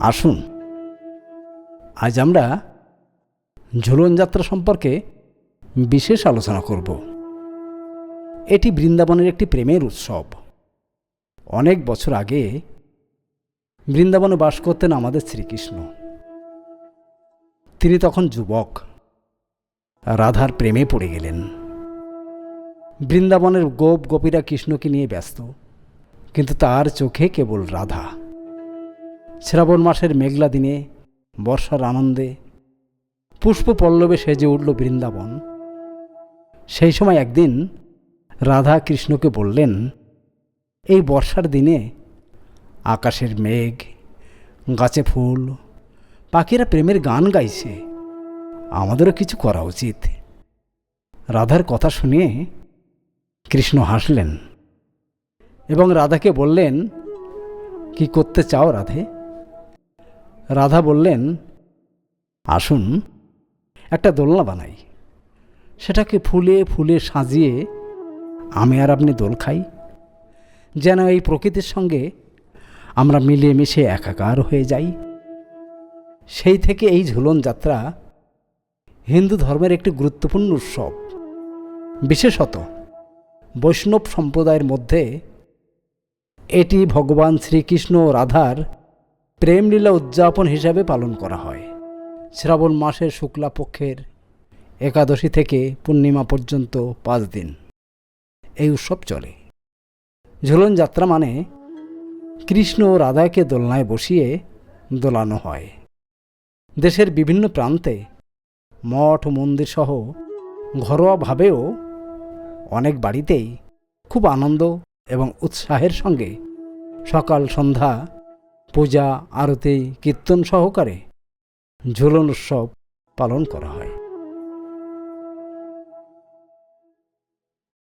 আসুন। আজ আমরা ঝুলন যাত্রা সম্পর্কে বিশেষ আলোচনা করব। এটি বৃন্দাবনের একটি প্রেমের উৎসব। অনেক বছর আগে বৃন্দাবনে বাস করতেন আমাদের শ্রীকৃষ্ণ। তিনি তখন যুবক, রাধার প্রেমে পড়ে গেলেন। বৃন্দাবনের গোপ গোপীরা কৃষ্ণকে নিয়ে ব্যস্ত, কিন্তু তার চোখে কেবল রাধা। শ্রাবণ মাসের মেঘলা দিনে, বর্ষার আনন্দে পুষ্প পল্লবে সেজে উঠল বৃন্দাবন। সেই সময় একদিন রাধা কৃষ্ণকে বললেন, এই বর্ষার দিনে আকাশের মেঘ, গাছে ফুল, পাখিরা প্রেমের গান গাইছে। আমাদেরও কিছু করা উচিত। রাধার কথা শুনে কৃষ্ণ হাসলেন এবং রাধাকে বললেন, কি করতে চাও রাধে? রাধা বললেন, আসুন, একটা দোলনা বানাই। সেটাকে ফুলে ফুলে সাজিয়ে আমি আর আপনি দোল খাই। যেন এই প্রকৃতির সঙ্গে আমরা মিলিয়ে মিশে একাকার হয়ে যাই। সেই থেকে এই ঝুলন যাত্রা হিন্দু ধর্মের একটি গুরুত্বপূর্ণ উৎসব। বিশেষত বৈষ্ণব সম্প্রদায়ের মধ্যে এটি ভগবান শ্রীকৃষ্ণ রাধার প্রেমলীলা উদযাপন হিসাবে পালন করা হয়। শ্রাবণ মাসের শুক্লা পক্ষের একাদশী থেকে পূর্ণিমা পর্যন্ত পাঁচ দিন। এই উৎসব চলে। ঝুলন যাত্রা মানে কৃষ্ণ ও রাধাকে দোলনায় বসিয়ে দোলানো হয়। দেশের বিভিন্ন প্রান্তে মঠ মন্দির সহ ঘরোয়াভাবেও অনেক বাড়িতেই খুব আনন্দ এবং উৎসাহের সঙ্গে সকাল, সন্ধ্যা পূজা আরতি কীর্তন সহকারে ঝুলন উৎসব পালন করা হয়।